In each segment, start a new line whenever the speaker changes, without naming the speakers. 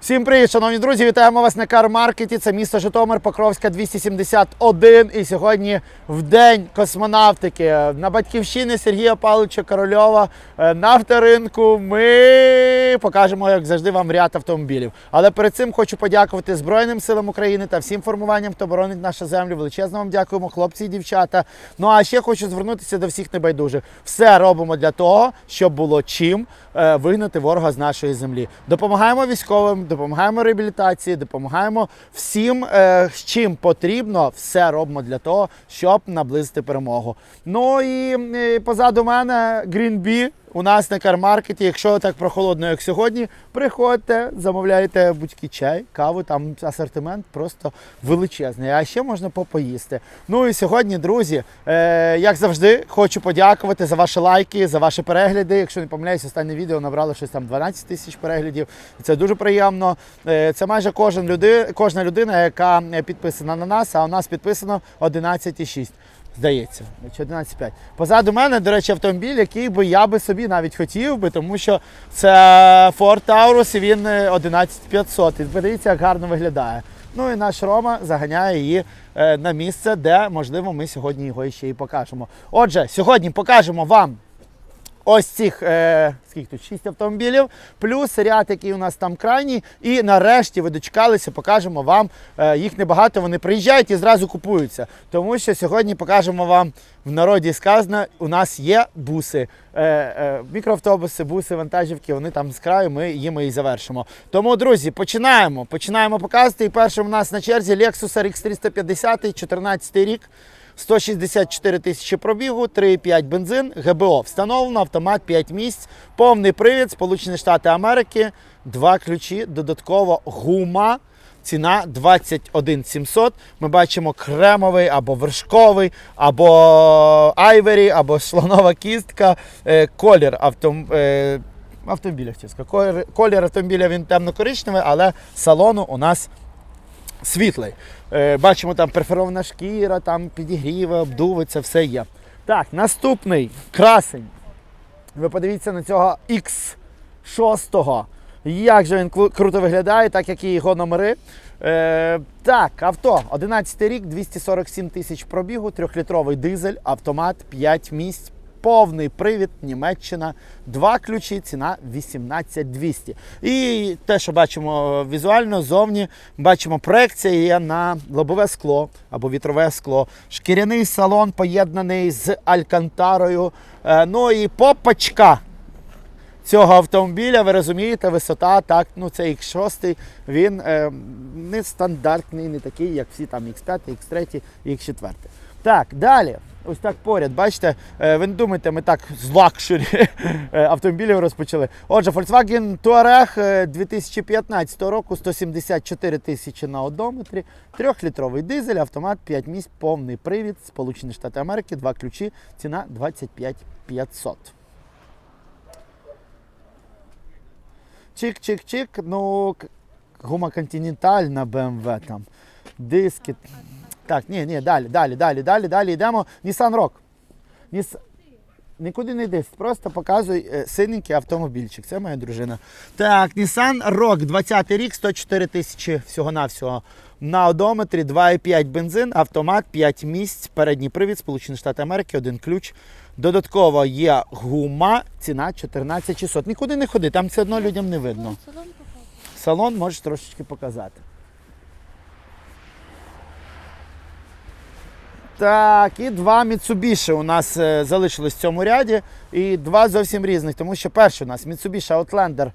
Всім привіт, шановні друзі! Вітаємо вас на Кармаркеті. Це місто Житомир, Покровська 271. І сьогодні в день космонавтики на батьківщині Сергія Павловича Корольова е, на авторинку. Ми покажемо, як завжди, вам ряд автомобілів. Але перед цим хочу подякувати Збройним силам України та всім формуванням, хто боронить нашу землю. Величезно вам дякуємо, хлопці і дівчата. Ну а ще хочу звернутися до всіх небайдужих. Все робимо для того, щоб було чим вигнати ворога з нашої землі. Допомагаємо військовим, допомагаємо реабілітації, допомагаємо всім, е, з чим потрібно. Все робимо для того, щоб наблизити перемогу. Ну і е, позаду мене Green Bee. У нас на кармаркеті, якщо так прохолодно, як сьогодні, приходьте, замовляйте будь-який чай, каву, там асортимент просто величезний. А ще можна попоїсти. Ну і сьогодні, друзі, е, як завжди, хочу подякувати за ваші лайки, за ваші перегляди. Якщо не помиляюсь, останнє відео набрало щось там 12 тисяч переглядів. Це дуже приємно. Е, це майже кожен люди, кожна людина, яка підписана на нас, а у нас підписано 11,6. Здається, чи 11,5. Позаду мене, до речі, автомобіль, який би я би собі навіть хотів би, тому що це Ford Taurus, і він е, 11500. І подивіться, як гарно виглядає. Ну і наш Рома заганяє її е, на місце, де, можливо, ми сьогодні його ще і покажемо. Отже, сьогодні покажемо вам ось цих е, скільки тут, 6 автомобілів, плюс ряд, який у нас там крайній. І нарешті ви дочекалися, покажемо вам. Е, їх небагато, вони приїжджають і зразу купуються. Тому що сьогодні покажемо вам в народі сказано, у нас є буси, е, е, мікроавтобуси, буси, вантажівки, вони там з краю, ми їм і завершимо. Тому, друзі, починаємо. Починаємо показувати. І першим у нас на черзі Lexus RX 350, 14 рік. 164 тисячі пробігу, 3,5 бензин, ГБО встановлено, автомат 5 місць, повний привід, Сполучені Штати Америки, два ключі, додатково гума. Ціна 21 700. Ми бачимо кремовий або вершковий, або айвері, або слонова кістка. Е, Колір автом... е, автомобіля. Колір, колір автомобіля він темно-коричневий, але салону у нас світлий. Е, Бачимо там перфорована шкіра, там підігріви, обдуви, це все є. Так, наступний красень. Ви подивіться на цього X6. Як же він круто виглядає, так як і його номери. Е, так, авто 11 рік, 247 тисяч пробігу, 3-літровий дизель, автомат, 5 місць, повний привід, Німеччина, два ключі, ціна 18200. І те, що бачимо візуально, зовні бачимо проекція є на лобове скло або вітрове скло, шкіряний салон поєднаний з алькантарою. Е, ну і попочка цього автомобіля, ви розумієте, висота, так, ну це X6, він е, не стандартний, не такий, як всі там X5, X3, X4. Так, далі. Ось так поряд, бачите, е, ви не думайте, ми так з лакшері е, автомобілів розпочали. Отже, Volkswagen Touareg е, 2015 року 174 тисячі на одометрі, трьохлітровий дизель, автомат, 5 місць, повний привід, Сполучені Штати Америки, два ключі, ціна 25 500. Чик-чик-чик, ну, гума континентальна BMW там, диски. Так, ні, ні, далі, далі, далі, далі, далі йдемо. Nissan Rock. Ніс... Нікуди не йди, просто показуй е, синенький автомобільчик. Це моя дружина. Так, Nissan Rock, 20 рік, 104 тисячі всього-навсього. На одометрі 2,5 бензин, автомат, 5 місць, передній привід, Сполучені Штати Америки, один ключ. Додатково є гума, ціна 14 600. Нікуди не ходи, там все одно людям не видно. Салон можеш трошечки показати. Так, і два Mitsubishi у нас е, залишились в цьому ряді. І два зовсім різних, тому що перший у нас Mitsubishi Outlander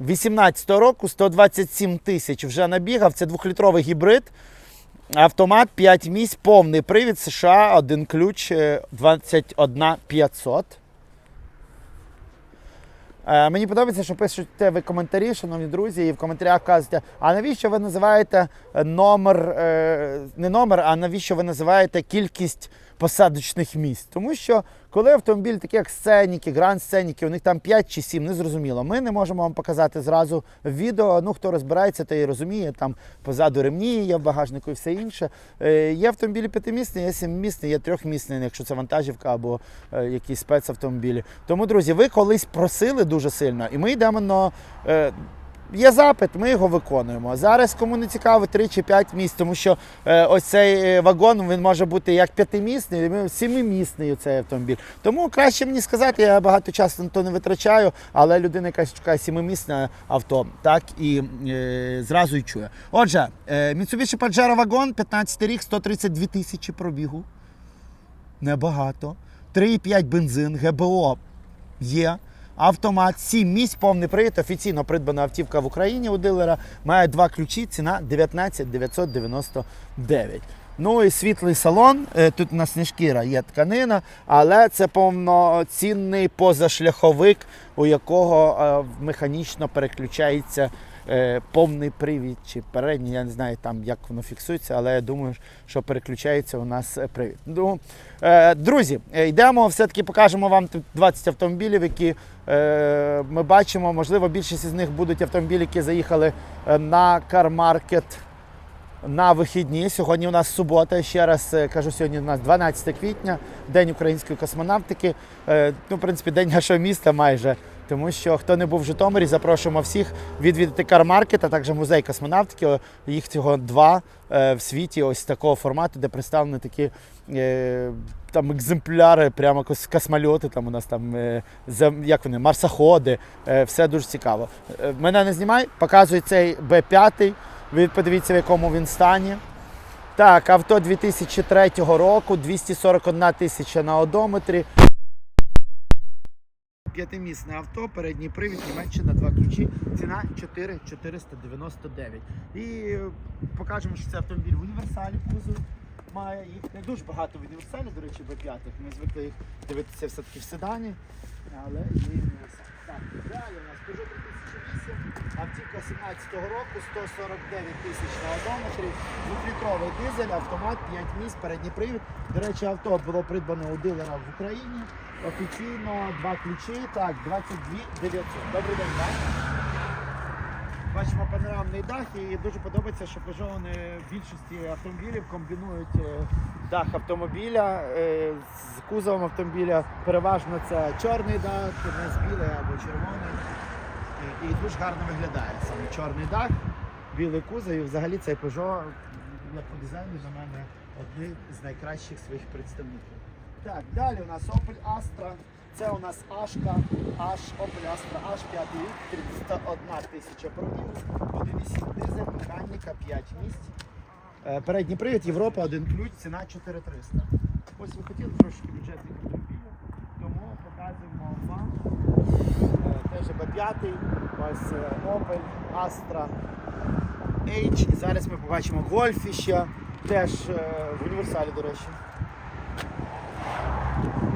18 року, 127 тисяч вже набігав. Це двохлітровий гібрид. Автомат 5 місць, повний привід США, один ключ е, 21 500. Е, Мені подобається, що пишете ви коментарі, шановні друзі, і в коментарях кажете, а навіщо ви називаєте е, номер, е, не номер, а навіщо ви називаєте кількість посадочних місць? Тому що коли автомобіль, такі як сценіки, гранд сценіки, у них там 5 чи 7, не зрозуміло. Ми не можемо вам показати зразу відео. Ну хто розбирається, той і розуміє. Там позаду ремні є в багажнику і все інше. Е, Є автомобілі п'ятимісні, є сімимісні, є трьохмісні, якщо це вантажівка або е, якісь спецавтомобілі. Тому, друзі, ви колись просили дуже сильно, і ми йдемо на. Є запит, ми його виконуємо. Зараз кому не цікаво 3 чи 5 місць, тому що е, ось цей е, вагон він може бути як п'ятимісний, і семимісний цей автомобіль. Тому краще мені сказати, я багато часу на то не витрачаю, але людина, яка шукає семимісне авто, так і е, зразу і чує. Отже, е, Mitsubishi Pajero вагон, 15 рік, 132 тисячі пробігу. Небагато. 3,5 бензин, ГБО є. Автомат, 7 місць, повний привід, офіційно придбана автівка в Україні у дилера. Має два ключі, ціна 19 999. Ну і світлий салон. Е, Тут у нас не шкіра, є тканина, але це повноцінний позашляховик, у якого е, механічно переключається е, повний привід чи передній. Я не знаю там, як воно фіксується, але я думаю, що переключається у нас е, привід. Ну, е, друзі, е, йдемо, все-таки покажемо вам 20 автомобілів, які е, ми бачимо. Можливо, більшість із них будуть автомобілі, які заїхали на кармаркет на вихідні. Сьогодні у нас субота. Ще раз кажу, сьогодні у нас 12 квітня, День української космонавтики. Ну, в принципі, день нашого міста майже. Тому що хто не був в Житомирі, запрошуємо всіх відвідати кармаркет, а також музей космонавтики. Їх цього два е, в світі, ось такого формату, де представлені такі е, там екземпляри, прямо кос- космольоти. Там у нас там е, як вони, марсоходи. Все дуже цікаво. Мене не знімай, показує цей Б5. Ви подивіться, в якому він стані. Так, авто 2003 року, 241 тисяча на одометрі. П'ятимісне авто, передній привід, Німеччина, два ключі, ціна 4499. І покажемо, що це автомобіль в універсалі кузов. Має їх не дуже багато в універсалі, до речі, Б5. Ми звикли їх дивитися все-таки в седані, але і універсал. Так, далі у нас Peugeot 3008, автівка 17-го року, 149 тисяч на одометрі, двохлітровий дизель, автомат, 5 місць, передній привід. До речі, авто було придбано у дилера в Україні. Офіційно два ключі, так, 22 900. Добрий день, так? Бачимо панорамний дах і дуже подобається, що Peugeot в більшості автомобілів комбінують е, дах автомобіля е, з кузовом автомобіля. Переважно це чорний дах, білий або червоний. І, і дуже гарно виглядає саме чорний дах, білий кузов і взагалі цей Peugeot, як по дизайну, на мене один з найкращих своїх представників. Так, далі у нас Opel Astra. Це у нас Ашка, Аш, Opel Astra H5 рік, 301 тисяча пробігу, 1,7 дизель, механіка, 5 місць. Е, Передній привід, Європа, один ключ, ціна 4300. Ось ви хотіли трошки бюджетних автомобілів, тому показуємо вам е, теж B5, ось е, Opel, Astra H. І зараз ми побачимо Golf ще, теж в універсалі, до речі.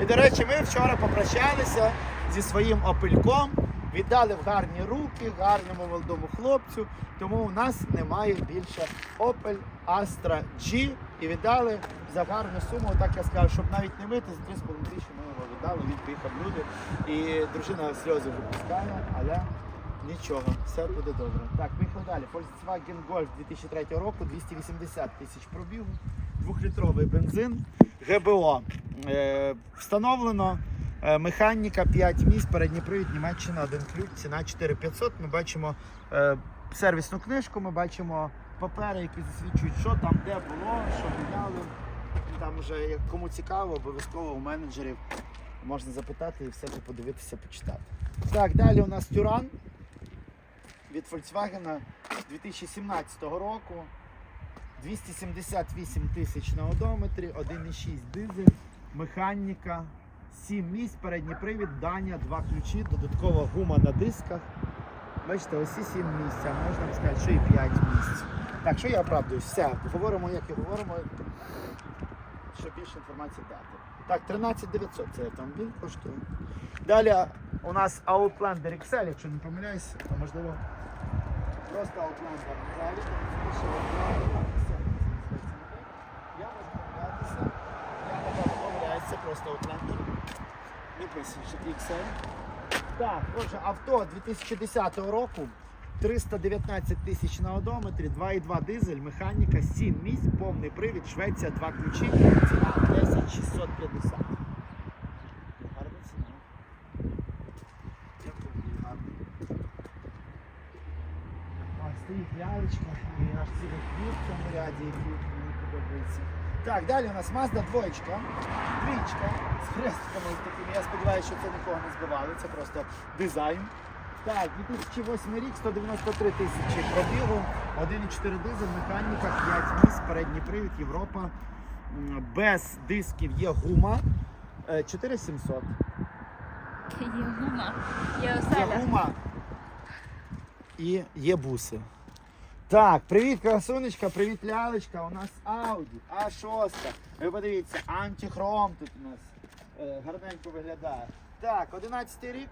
І, до речі, ми вчора попрощалися зі своїм опельком, віддали в гарні руки, гарному молодому хлопцю. Тому у нас немає більше Opel Astra G і віддали за гарну суму. Так я сказав, щоб навіть не мити, з 3,5 тисячі ми його віддали, він поїхав люди. І дружина сльози вже пускає, але нічого, все буде добре. Так, поїхали далі. Volkswagen Golf 2003 року, 280 тисяч пробігу, двохлітровий бензин. ГБО е, встановлено. Е, Механіка 5 місць, передній привід, Німеччина, один ключ, ціна 4500. Ми бачимо е, сервісну книжку, ми бачимо папери, які засвідчують, що там, де було, що міняли. Там вже кому цікаво, обов'язково у менеджерів можна запитати і все це подивитися, почитати. Так, далі у нас Тюран від Volkswagen 2017 року. 278 тисяч на одометрі, 1,6 дизель, механіка, 7 місць, передній привід, Даня, два ключі, додаткова гума на дисках. Бачите, ось і 7 місць, а можна сказати, що і 5 місць. Так, що я оправдуюсь? Все, говоримо, як і говоримо, щоб більше інформації дати. Так, 13 900 цей автомобіль коштує. Далі у нас Outlander XL, якщо не помиляюсь, то можливо просто Outlander. Взагалі там більше Outlander. Я можу помилятися. Я напевно помиляюся, це просто XL. Так, отже, авто 2010 року. 319 тисяч на одометрі, 2,2 дизель, механіка, 7 місць, повний привід, Швеція, 2 ключі, ціна 10 650. Гарна ціна. Гарно. стоїть лялечка і наш цілий клуб в цьому ряді, який мені подобається. Так, далі у нас Mazda двоєчка, двічка з хрестиками такими. Я сподіваюся, що це нікого не збивали, це просто дизайн. Так, 2008 рік, 193 тисячі пробігу, 1,4 дизель, механіка, 5 місць, передній привід, Європа. Без дисків є гума. е, 4700.
Є гума, є
Є гума і є буси. Так, привіт, красунечка, привіт, лялечка. У нас Audi А6. Ви подивіться, антихром тут у нас е, гарненько виглядає. Так, 11 рік,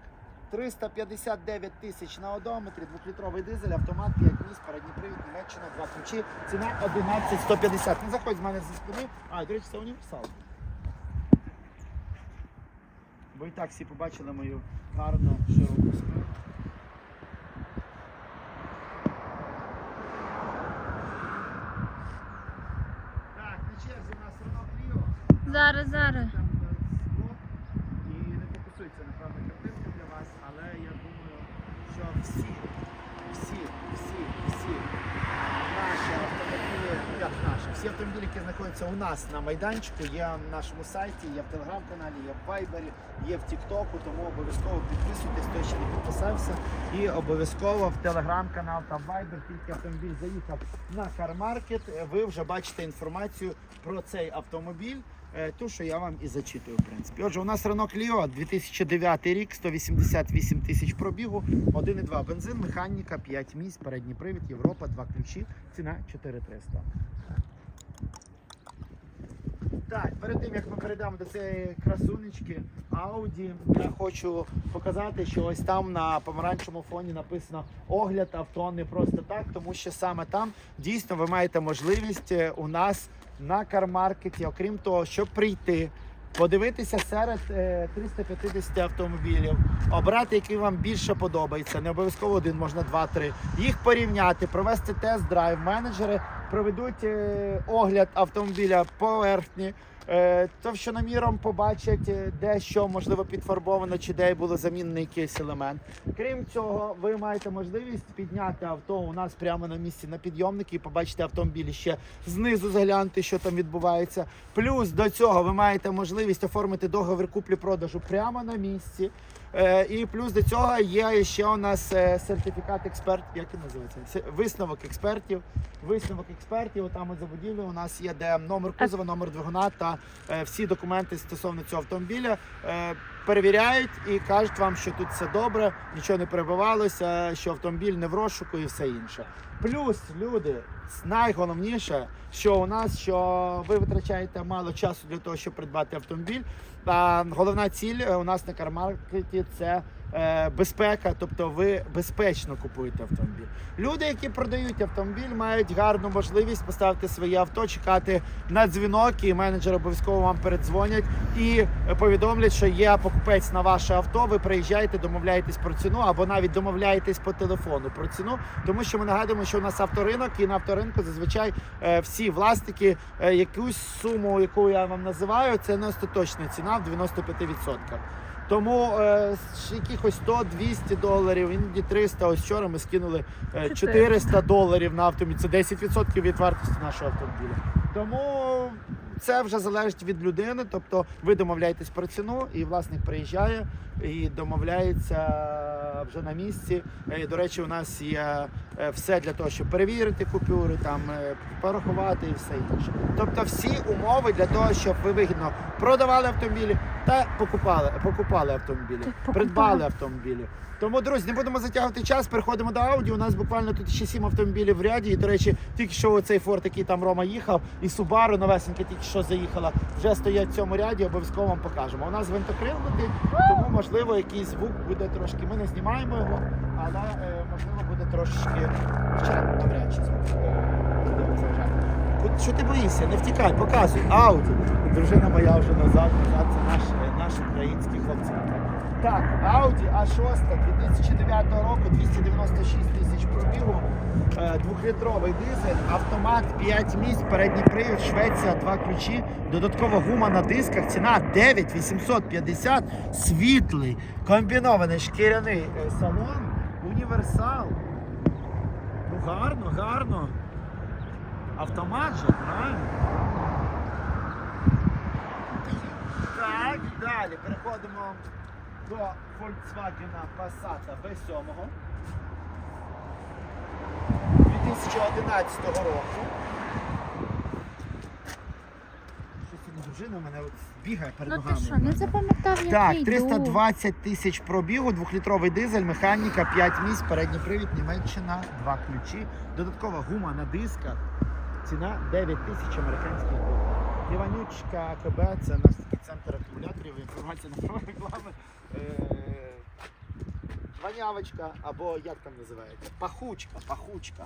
359 тисяч на одометрі, двохлітровий дизель, автомат, 5 місць, передній привід, Німеччина, два ключі. Ціна 11 150. Не заходь з мене зі спини. А, до речі, це універсал. Бо і так всі побачили мою гарну широку спину. Так, на черзі у нас Renault Clio.
Зараз, зараз.
І не фокусується, напевно, картинка для вас, але я думаю, що всі, всі, всі, всі наші автомобілі, як наші, всі автомобілі, які знаходяться у нас на майданчику, є на нашому сайті, є в телеграм-каналі, є в Вайбері, є в Тіктоку, тому обов'язково підписуйтесь, хто ще не підписався. І обов'язково в телеграм-канал та в Viber, тільки автомобіль заїхав на кармаркет, ви вже бачите інформацію про цей автомобіль. Е, Ту, що я вам і зачитую, в принципі. Отже, у нас Renault Clio 2009 рік, 188 тисяч пробігу, 1,2 бензин, механіка, 5 місць, передній привід, Європа, 2 ключі, ціна 4300. Так, перед тим як ми перейдемо до цієї красунечки Audi, я хочу показати, що ось там на помаранчевому фоні написано огляд авто не просто так, тому що саме там дійсно ви маєте можливість е, у нас на кармаркеті, окрім того, щоб прийти. Подивитися серед е, 350 автомобілів, обрати, який вам більше подобається. Не обов'язково один, можна два-три. Їх порівняти, провести тест-драйв. Менеджери проведуть е, огляд автомобіля поверхні, е, товщиноміром побачать, е, де що можливо підфарбовано, чи де було замінений якийсь елемент. Крім цього, ви маєте можливість підняти авто у нас прямо на місці на підйомники і побачити автомобіль ще знизу заглянути, що там відбувається. Плюс до цього ви маєте можливість оформити договір куплі-продажу прямо на місці. Е, І плюс до цього є ще у нас е, сертифікат експерт, як він називається? Висновок експертів. Висновок експертів. Там от за будівлею у нас є де номер кузова, номер двигуна та е, всі документи стосовно цього автомобіля. Перевіряють і кажуть вам, що тут все добре, нічого не перебивалося, що автомобіль не в розшуку і все інше. Плюс люди, найголовніше, що у нас що ви витрачаєте мало часу для того, щоб придбати автомобіль. А головна ціль е, у нас на кармаркеті це безпека, тобто ви безпечно купуєте автомобіль. Люди, які продають автомобіль, мають гарну можливість поставити своє авто, чекати на дзвінок, і менеджери обов'язково вам передзвонять і е, повідомлять, що є покупець на ваше авто. Ви приїжджаєте, домовляєтесь про ціну або навіть домовляєтесь по телефону про ціну, тому що ми нагадуємо, що у нас авторинок і на авторинку зазвичай е, всі власники е, якусь суму, яку я вам називаю, це не остаточна ціна в 95%. Тому е, якихось 100-200 доларів, іноді 300, ось вчора ми скинули е, 400 доларів на автомобіль. Це 10% від вартості нашого автомобіля. Тому це вже залежить від людини. Тобто ви домовляєтесь про ціну, і власник приїжджає і домовляється вже на місці. Е, До речі, у нас є е, все для того, щоб перевірити купюри, там е, порахувати і все інше. Тобто всі умови для того, щоб ви вигідно продавали автомобілі та покупали, покупали автомобілі,
покупали.
придбали автомобілі. Тому, друзі, не будемо затягувати час. Переходимо до Audi. У нас буквально тут ще сім автомобілів в ряді. І, до речі, тільки що цей Ford, який там Рома їхав, і Subaru новесенька тільки що заїхала, вже стоять в цьому ряді. Обов'язково вам покажемо. У нас винтокрил летить, тому можливо якийсь звук буде трошки. Ми не знімаємо його, але е, можливо буде трошки хоча навряд чи звук. Що ти боїшся? Не втікай, показуй. Ауді. Дружина моя вже назад, назад це наш, е, наш український хлопці. Так, Audi A6 2009 року, 296 тисяч пробігу, е, двохлітровий дизель, автомат 5 місць, передній привід, Швеція, 2 ключі, додаткова гума на дисках, ціна 9850, світлий, комбінований шкіряний е, салон, універсал. Ну гарно, гарно. Автомат же, правильно? Так, далі переходимо до Volkswagen Passat B7 2011 року. Дружина мене от бігає перед
Ну
ногами.
ти що, не запам'ятав, як
Так,
я
320 тисяч пробігу, двохлітровий дизель, механіка, 5 місць, передній привід, Німеччина, два ключі. Додаткова гума на дисках. Ціна 9 тисяч американських доларів. Іванючка АКБ, це наш такий центр акумуляторів, інформація на право реклами. Е, Ванявочка, або як там називається? Пахучка, пахучка.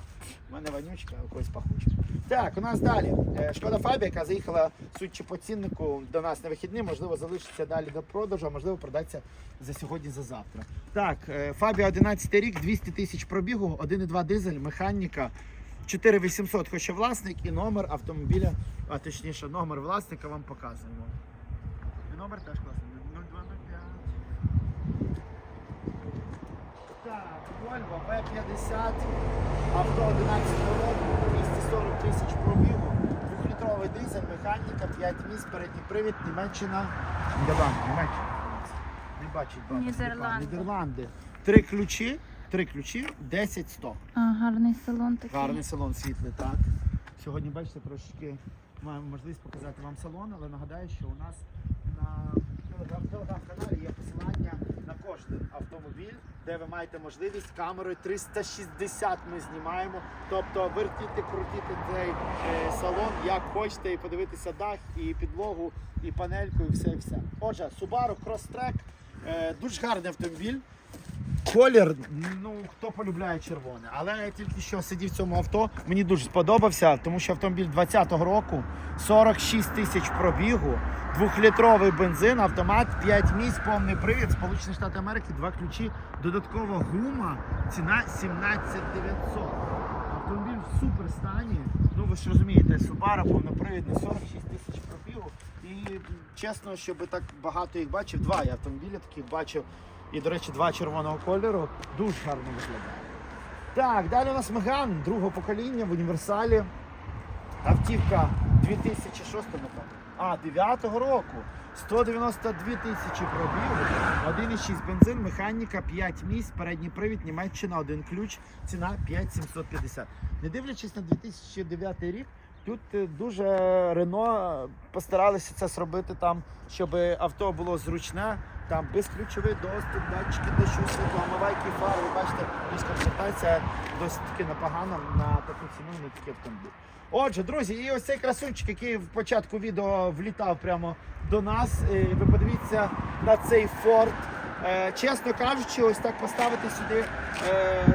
У мене вонючка, а у когось пахучка. Так, у нас далі. Е, Шкода Фабія, яка заїхала судячи по ціннику до нас на вихідні, можливо, залишиться далі до продажу, а можливо, продаться за сьогодні, за завтра. Так, е, Фабія 11 рік, 200 тисяч пробігу, 1,2 дизель, механіка. 4800 хоче власник і номер автомобіля, а точніше, номер власника вам показуємо. І номер теж класний. 0205. Так, Volvo V50, авто 11 року, 240 тисяч пробігу, двохлітровий дизель, механіка, 5 місць, передній привід, Німеччина, Німеччина. Не бачить багато.
Нідерланди.
Нідерланди. Три ключі, три ключі, 10 100.
А, гарний салон такий.
Гарний салон світлий, так. Сьогодні, бачите, трошки маємо можливість показати вам салон, але нагадаю, що у нас на телеграм- телеграм-каналі є посилання на кожен автомобіль, де ви маєте можливість камерою 360 ми знімаємо. Тобто вертіти, крутити цей е, салон, як хочете, і подивитися дах, і підлогу, і панельку, і все, і все. Отже, Subaru Crosstrek, е, дуже гарний автомобіль. Колір, ну хто полюбляє червоне, але я тільки що сидів в цьому авто. Мені дуже сподобався, тому що автомобіль 20-го року, 46 тисяч пробігу, двохлітровий бензин, автомат, 5 місць, повний привід, Сполучені Штати Америки, два ключі, додаткова гума, ціна 17 900. Автомобіль в супер стані. Ну ви ж розумієте, Subaru повнопривідний, 46 тисяч пробігу. І чесно, щоб так багато їх бачив, два я автомобілі таких бачив. І, до речі, два червоного кольору дуже гарно виглядає. Так, далі у нас Меган другого покоління в універсалі. Автівка 2006 напевно. А, 9-го року. 192 тисячі пробігу, 1,6 бензин, механіка, 5 місць, передній привід, Німеччина, один ключ, ціна 5750. Не дивлячись на 2009 рік, тут е, дуже Рено постаралися це зробити там, щоб авто було зручне, там безключовий доступ, датчики дощу, світла, омивайки фар. Ви бачите, комплектація досить таки непогана на таку ціну і на такий автомобіль. Отже, друзі, і ось цей красунчик, який в початку відео влітав прямо до нас. е, Ви подивіться на цей Ford. Е, Чесно кажучи, ось так поставити сюди е,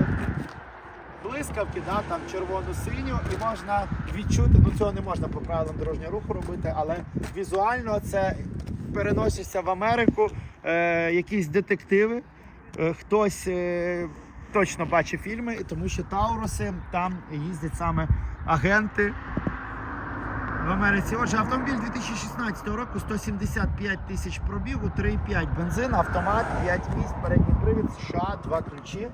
блискавки, да, там червону-синю, і можна відчути, ну цього не можна по правилам дорожнього руху робити, але візуально це переноситься в Америку, е, якісь детективи. Е, хтось е, точно бачив фільми, тому що Тауруси там їздять саме агенти в Америці. Отже, автомобіль 2016 року 175 тисяч пробігу, 3,5 бензин, автомат, 5 місць, передній привід, США, два ключі.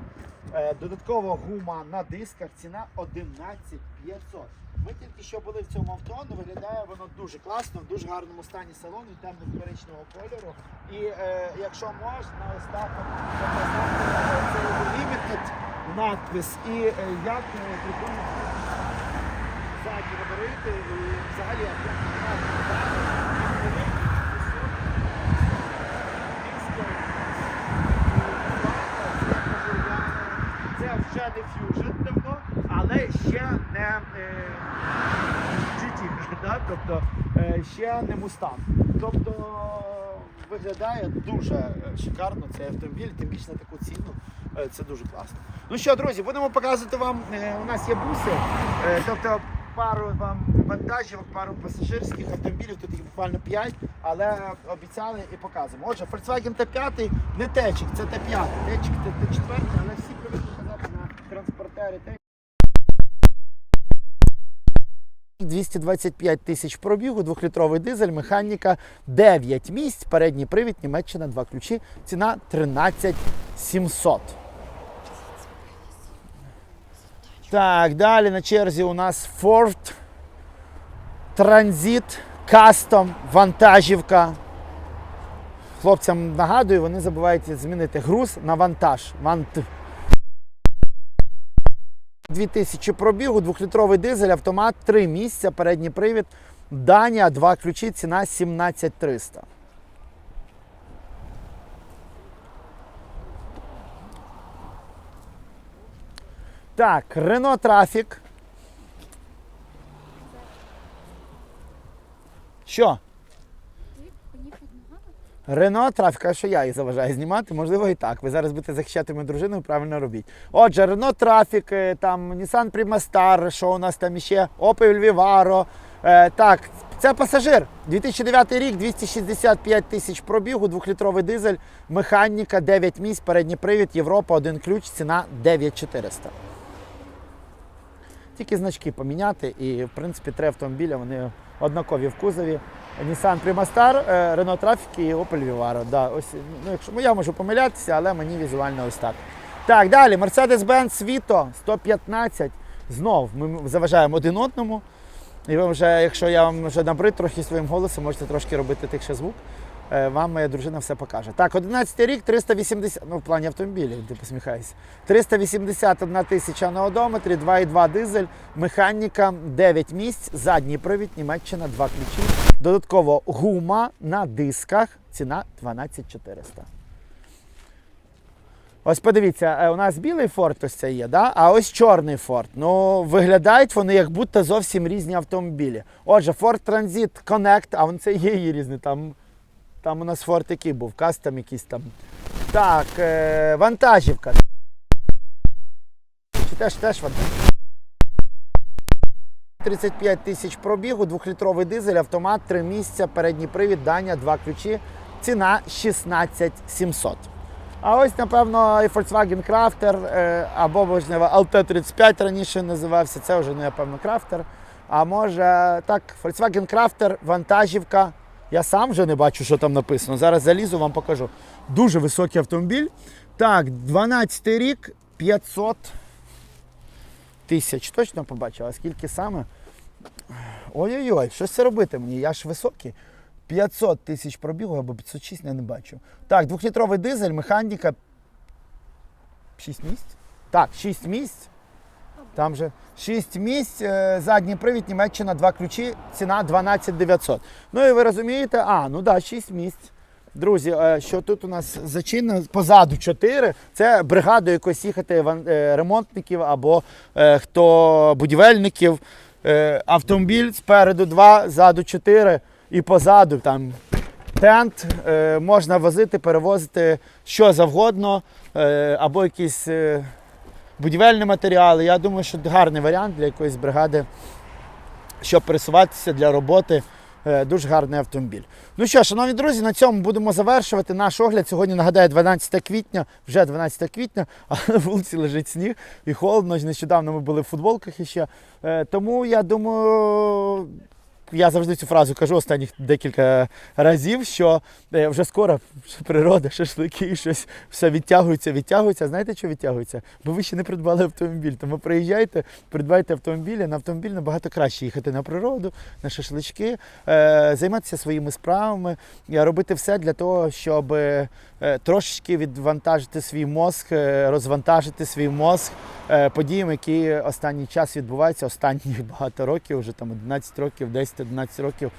Е, Додаткова гума на дисках, ціна 11 500. Ми тільки що були в цьому авто, ну виглядає воно дуже класно, в дуже гарному стані салону, темно-коричневого кольору. І е, якщо можна, ось так показати е, цей limited надпис і е, як е, прикольно габарити і взагалі. Це вже не фьюжн давно, але ще не е, GT, да? тобто е, ще не Mustang. Тобто виглядає дуже е, шикарно цей автомобіль, тим більше на таку ціну. Е, Це дуже класно. Ну що, друзі, будемо показувати вам. е, У нас є буси, е, тобто пару вам вантажівок, пару пасажирських автомобілів, тут їх буквально 5, але обіцяли і показуємо. Отже, Volkswagen T5 не течик, це T5, течик це T4, але всі привикли казати на транспортери Т. 225 тисяч пробігу, двохлітровий дизель, механіка 9 місць, передній привід, Німеччина, два ключі, ціна 13 700. Так, далі на черзі у нас Ford Transit Custom вантажівка. Хлопцям нагадую, вони забувають змінити груз на вантаж. Вант... 2000 пробігу, двохлітровий дизель, автомат, 3 місця, передній привід. Данія, два ключі, ціна 17300. Так, Renault Traffic. Що? Рено трафіка, що я їх заважаю знімати, можливо і так. Ви зараз будете захищати мою дружину, правильно робіть. Отже, Рено Трафік, е, там Nissan Primastar, що у нас там ще, Opel Vivaro. Е, так, це пасажир. 2009 рік, 265 тисяч пробігу, двохлітровий дизель, механіка, 9 місць, передній привід, Європа, один ключ, ціна 9400. Тільки значки поміняти, і в принципі три автомобіля вони однакові в кузові. Nissan Primastar, е, Renault Traffic і Opel Vivaro. Да, ось, ну, якщо, ну, я можу помилятися, але мені візуально ось так. Так, далі Mercedes-Benz Vito 115. Знов ми заважаємо один одному. І ви вже, якщо я вам вже набрид трохи своїм голосом, можете трошки робити тихше звук. Е, Вам моя дружина все покаже. Так, 11 рік, 380, ну в плані автомобілів, ти посміхайся. 381 тисяча на одометрі, 2,2 дизель, механіка, 9 місць, задній привід, Німеччина, 2 ключі. Додатково гума на дисках, ціна 12400. Ось подивіться, е, у нас білий форт ось це є, да? а ось чорний форт. Ну, виглядають вони як будто зовсім різні автомобілі. Отже, Ford Transit Connect, а це є і різний. Там, там у нас який був, кастом якийсь там. Так, е, вантажівка. Чи теж теж вантажівка? 35 тисяч пробігу, двохлітровий дизель, автомат, 3 місця, передній привід, Даня, 2 ключі. Ціна 16 700. А ось, напевно, і Volkswagen Crafter, е, або можливо LT35 раніше називався, це вже, напевно, Crafter. А може, так, Volkswagen Crafter, вантажівка. Я сам вже не бачу, що там написано. Зараз залізу, вам покажу. Дуже високий автомобіль. Так, 12 рік, 500 тисяч. Точно побачив, а скільки саме? Ой-ой-ой, що це робити мені? Я ж високий. 500 тисяч пробігу або 506 я не бачу. Так, двохлітровий дизель, механіка. 6 місць? Так, 6 місць. Там же 6 місць, е, задній привід, Німеччина, 2 ключі, ціна 12 900. Ну і ви розумієте, а, ну да, 6 місць. Друзі, е, що тут у нас зачинено? Позаду 4. Це бригада якось їхати е, ремонтників або хто будівельників. Автомобіль спереду 2, ззаду 4 і позаду там тент. Можна возити, перевозити що завгодно, або якісь будівельні матеріали. Я думаю, що гарний варіант для якоїсь бригади, щоб пересуватися для роботи. Е, Дуже гарний автомобіль. Ну що, шановні друзі, на цьому будемо завершувати наш огляд. Сьогодні нагадаю 12 квітня, вже 12 квітня, а на вулиці лежить сніг і холодно. Нещодавно ми були в футболках іще. Е, Тому я думаю, я завжди цю фразу кажу останніх декілька разів, що е, вже скоро природа, шашлики, щось все відтягується, відтягується. Знаєте, що відтягується? Бо ви ще не придбали автомобіль. Тому приїжджайте, придбайте автомобілі. На автомобіль набагато краще їхати на природу, на шашлички, е, займатися своїми справами, е, робити все для того, щоб трошечки відвантажити свій мозк, е, розвантажити свій мозк е, подіям, які останній час відбуваються, останні багато років, вже там 11 років, 10-11 років.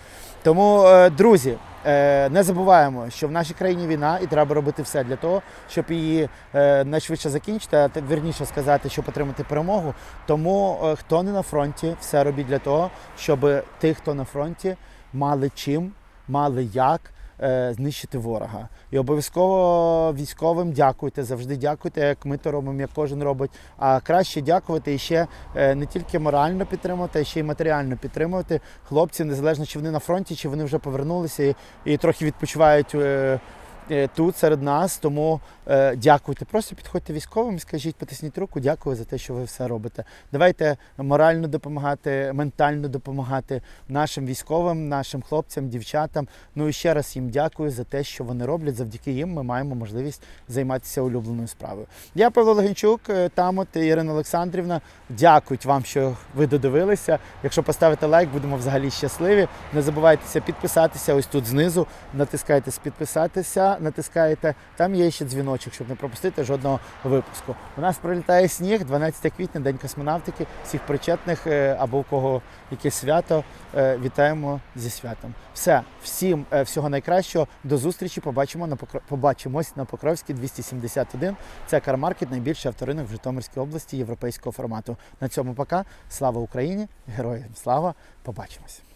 Тому, е, друзі, е, не забуваємо, що в нашій країні війна, і треба робити все для того, щоб її е, найшвидше закінчити, а вірніше сказати, щоб отримати перемогу. Тому е, хто не на фронті, все робіть для того, щоб тих, хто на фронті, мали чим, мали як е, знищити ворога. І обов'язково військовим дякуйте, завжди дякуйте, як ми то робимо, як кожен робить. А краще дякувати і ще е, не тільки морально підтримувати, а ще й матеріально підтримувати хлопців, незалежно чи вони на фронті, чи вони вже повернулися і, і трохи відпочивають. Е, тут серед нас. Тому е, дякуйте. Просто підходьте військовим, скажіть, потисніть руку, дякую за те, що ви все робите. Давайте морально допомагати, ментально допомагати нашим військовим, нашим хлопцям, дівчатам. Ну і ще раз їм дякую за те, що вони роблять. Завдяки їм ми маємо можливість займатися улюбленою справою. Я Павло Легенчук, е, там Ірина Олександрівна. Дякують вам, що ви додивилися. Якщо поставите лайк, будемо взагалі щасливі. Не забувайте підписатися ось тут знизу. Натискайте підписатися, натискаєте. Там є ще дзвіночок, щоб не пропустити жодного випуску. У нас прилітає сніг, 12 квітня, день космонавтики. Всіх причетних е, або у кого якесь свято. е, Вітаємо зі святом. Все, всім е, всього найкращого. До зустрічі. Побачимо на побачимось на Покровській 271. Це кармаркет, найбільший авторинок в Житомирській області європейського формату. На цьому пока. Слава Україні! Героям слава! Побачимось!